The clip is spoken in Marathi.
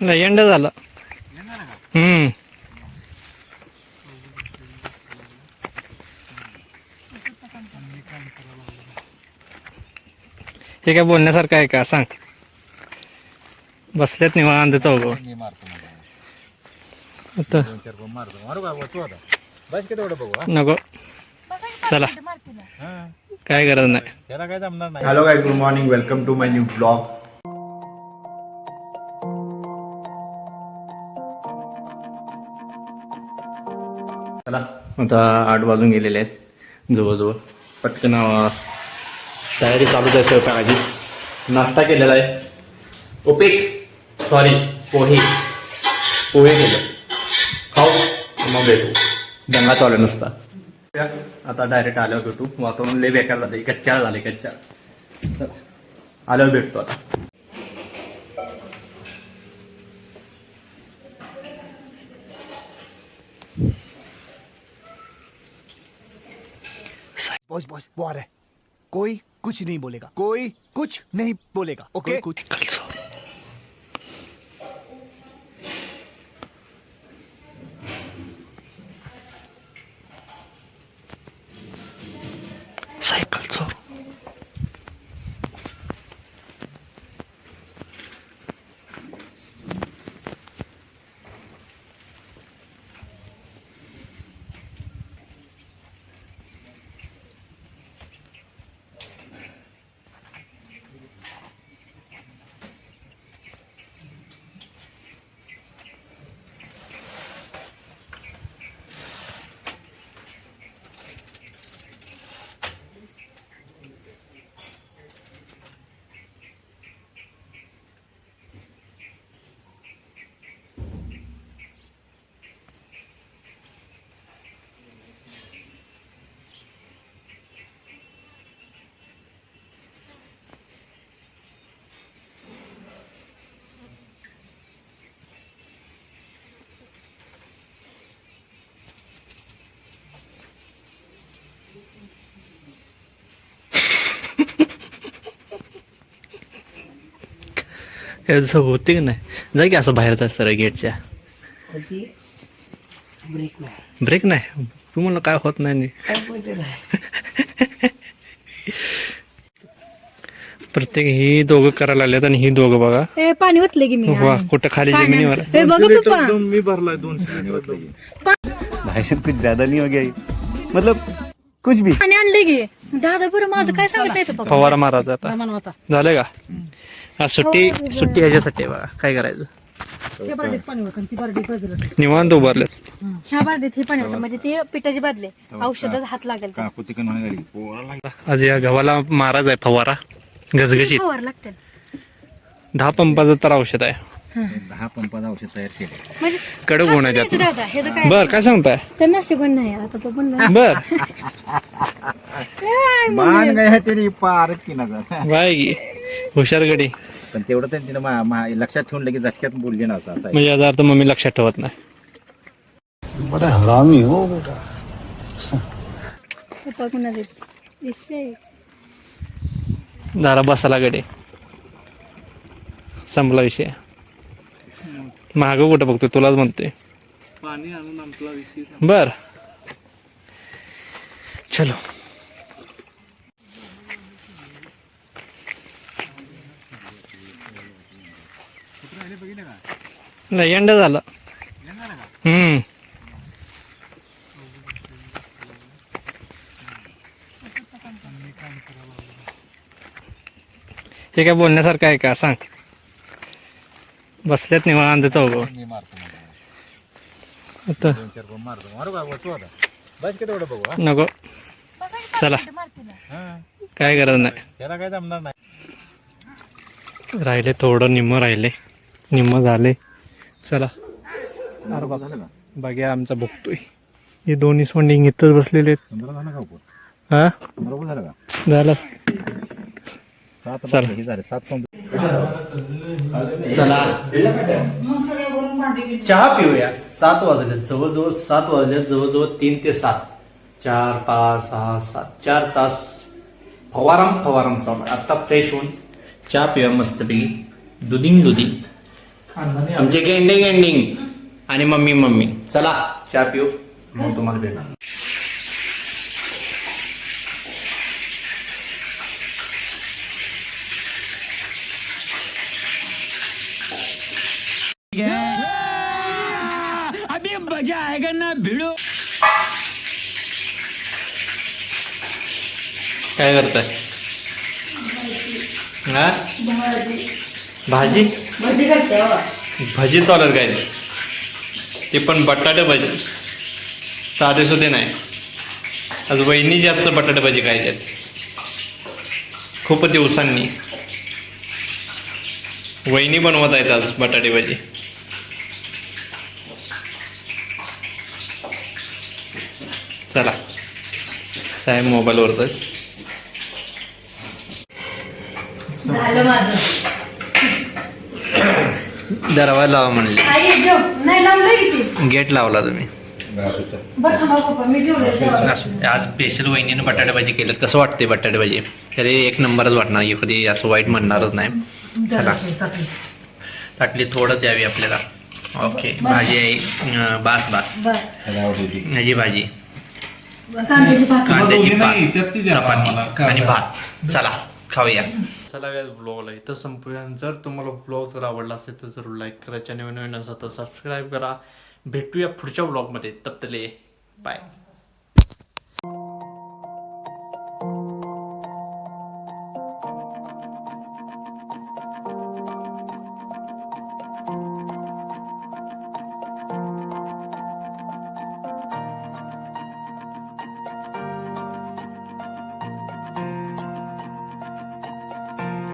नाही एंड झालं. हम्म. हे काय बोलण्यासारखं आहे का? सांग. बसल्यात निवांत चौघ. आता. हा? नको. चला. हा. काय गरज नाही. त्याला काय जमणार नाही. Hello guys good morning welcome to my new blog चला आता आठ वाजून गेलेले आहेत जवळजवळ. पटकन तयारी चालूच आहे स्वयंपाकाची नाश्ता केलेला आहे. उपीट सॉरी पोहे. पोहे केलं. खाऊ मग भेटू. दंगा चालू नुसता. आता डायरेक्ट आल्यावर भेटू. वातावरण लय बेकार झालं कच्चाळ झाले कच्चा चला आल्यावर भेटतो आता. बॉस बॉस वो आ रहा है। कोई कुछ नहीं बोलेगा। कोई कुछ नहीं बोलेगा ओके? कुछ जसं होते की नाही? जा की असं बाहेरचा सरळ गेटच्या. ब्रेक नाही. ब्रेक नाही? तू म्हणलं काय होत नाही नी. काय बोलते नाही प्रत्येक ही दोघं करायला लागलेत आणि ही दोघं बघा. ए पाणी ओतले की मी वा कुठं खाली जमिनीवर? ए बघ पप्पा मी भरलाय दोन साहब कुछ ज्यादा नहीं हो गया ये? मतलब कुछ भी. पाणी आणले की? दादा बरं माझं काय सांगत नाही पप्पा फवारा मारायचा आता. झालंय का? हा सुट्टी सुट्टी ह्याच्यासाठी आहे बघा काय करायचं. त्या बार्डीत पाणी होतं आणि ती बार्डी बाजूला निवांत उभारलेत. ह्या बार्डीत हे पाणी होतं म्हणजे ते पिठाची बादले औषधाचा हात लागेल ते. काकू पोराला आज या गव्हाला मारायचा आहे फवारा. लागते दहा पंपाचं तर औषध आहे. दहा पंपाचं औषध तयार केलं म्हणजे कडक असं होणार नाही दादा ह्याचं काय बर काय सांगताय? तर नाही आता तो पण नाही. बर मान काय तरी पारच की ना बाय की. हुशार गडी. पण तेवढं तर तिनं मा- मा- लक्षात ठेवून लगेच झटक्यात बोलले ना असं असं आहे. म्हणजे याचा अर्थ मम्मी लक्षात ठेवत नाही. बड़ा हरामी हो बेटा. पप्पा कुणाचे? विषय जरा बसाला गडे. संपला विषय. माग कुठं बघतोय? तुलाच म्हणतोय. बर. चलो. नाही एंड झालं. हम्म. हे काय बोलण्यासारखं आहे का? सांग. बसल्यात निवांत चौघ. आता? नको. चला. काय गरज नाही. त्याला काय जमणार नाही. राहिले थोडं निम्म राहिले. निम्म झाले. चला. अरे का? बघ्या आमचा बघतोय. हे दोन्ही सोंडिंग इथंच बसलेले आहेत. हा? बरोबर झालं का? झालं. सात चला. हे चहा पिऊया. सात वाजले जवळजवळ सात वाजले जवळजवळ तीन ते सात. चार पाच सहा सात. चार तास फवाराम फवाराम चालू आहे. आता फ्रेश होऊन चहा पिऊया मस्तपैकी. दुधिंग दुधी. आमचे एंडिंग एंडिंग आणि मम्मी मम्मी. चला. चहा पिऊ. मग तुम्हाला भेटणार काय करताय? हा? भाजी? भजी करते हो. भजी चालेल काय? ते पण बटाटे भजी. साधे सुधे नाही. आज वहिनी जास्त बटाटे भजी खायचे खूप दिवसांनी. वहिनी बनवत आहेत आज बटाटे भजी. चला. साहेब मोबाईलवरचं झालं माझं. दरवाजा लावा म्हणले. आई जेव. नाही लावलं किती गेट लावला तुम्ही. बरं थांबा पप्पा मी जेवले जेवले. असू दे. आज स्पेशल वहिनीनं बटाटे भाजी केलं कसं वाटते बटाटे भाजी? तरी एक नंबरच वाटणार. एखादी असं वाईट म्हणणारच नाही. चला. ताटली. थोडं द्यावी आपल्याला. ओके. भाजी आहे अं, बास बास. बरं. ह्याची भाजी. कांद्याची भात. चपाती आणि भात. चला. खाऊया. चला काय ब्लॉगला इथं संपूया. जर तुम्हाला ब्लॉग जर आवडला असेल तर जरूर लाईक करा. चॅनल नवीन असेल तर सबस्क्राईब करा. भेटूया पुढच्या ब्लॉगमध्ये तप्तले बाय